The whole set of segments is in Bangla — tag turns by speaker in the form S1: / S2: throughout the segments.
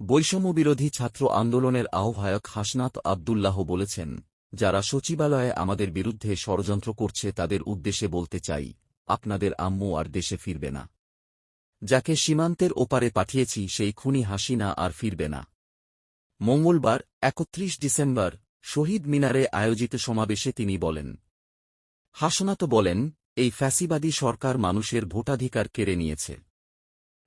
S1: বৈষম্যবিরোধী ছাত্র আন্দোলনের আহ্বায়ক হাসনাত আবদুল্লাহ বলেছেন, যারা সচিবালয়ে আমাদের বিরুদ্ধে ষড়যন্ত্র করছে তাদের উদ্দেশ্যে বলতে চাই, আপনাদের আম্মু আর দেশে ফিরবে না। যাকে সীমান্তের ওপারে পাঠিয়েছি সেই খুনি হাসিনা আর ফিরবে না। মঙ্গলবার, একত্রিশ ডিসেম্বর, শহীদ মিনারে আয়োজিত সমাবেশে তিনি বলেন, হাসনাত বলেন, এই ফ্যাসিবাদী সরকার মানুষের ভোটাধিকার কেড়ে নিয়েছে।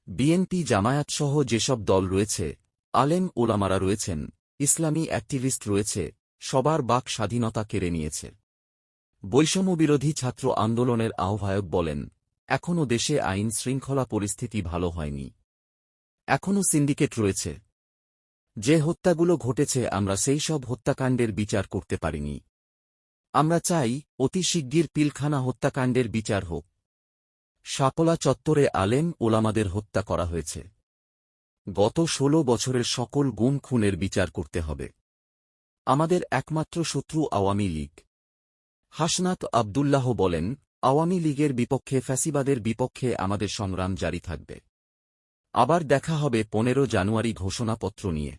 S1: বিএনপি জামায়াতসহ যেসব দল রয়েছে, আলেম ওলামারা রয়েছেন, ইসলামী অ্যাক্টিভিস্ট রয়েছে, সবার বাক স্বাধীনতা কেড়ে নিয়েছে। বৈষম্যবিরোধী ছাত্র আন্দোলনের আহ্বায়ক বলেন এখনও দেশে আইন শৃঙ্খলা পরিস্থিতি ভালো হয়নি। এখনও সিন্ডিকেট রয়েছে। যে হত্যাগুলো ঘটেছে আমরা সেই সব হত্যাকাণ্ডের বিচার করতে পারিনি। আমরা চাই অতি শিগগির পিলখানা হত্যাকাণ্ডের বিচার হোক। শাপলা চত্বরে আলেম ওলামাদের হত্যা করা হয়েছে। গত ষোলো বছরের সকল গুম খুনের বিচার করতে হবে। আমাদের একমাত্র শত্রু আওয়ামী লীগ। হাসনাত আবদুল্লাহ বলেন, আওয়ামী লীগের বিপক্ষে ফ্যাসিবাদের বিপক্ষে আমাদের সংগ্রাম জারি থাকবে। আবার দেখা হবে পনেরো জানুয়ারি ঘোষণাপত্র নিয়ে।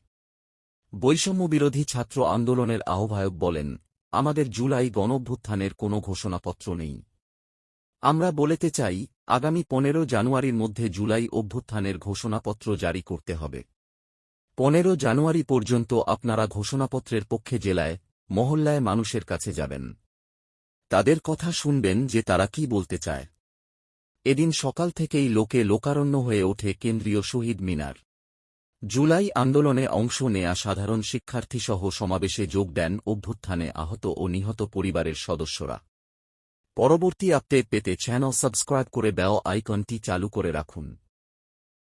S1: বৈষম্যবিরোধী ছাত্র আন্দোলনের আহ্বায়ক বলেন, আমাদের জুলাই গণভ্যুত্থানের কোনো ঘোষণাপত্র নেই। আমরা বলেতে চাই, আগামী পনেরো জানুয়ারির মধ্যে জুলাই অভ্যুত্থানের ঘোষণাপত্র জারি করতে হবে। পনেরো জানুয়ারি পর্যন্ত আপনারা ঘোষণাপত্রের পক্ষে জেলায়, মহল্লায় মানুষের কাছে যাবেন। তাদের কথা শুনবেন যে তারা কি বলতে চায়। এদিন সকাল থেকেই লোকে লোকারণ্য হয়ে ওঠে কেন্দ্রীয় শহীদ মিনার। জুলাই আন্দোলনে অংশ নেয়া সাধারণ শিক্ষার্থীসহ সমাবেশে যোগ দেন অভ্যুত্থানে আহত ও নিহত পরিবারের সদস্যরা। পরবর্তী আপডেট পেতে চ্যানেল সাবস্ক্রাইব করে বেল আইকনটি চালু করে রাখুন।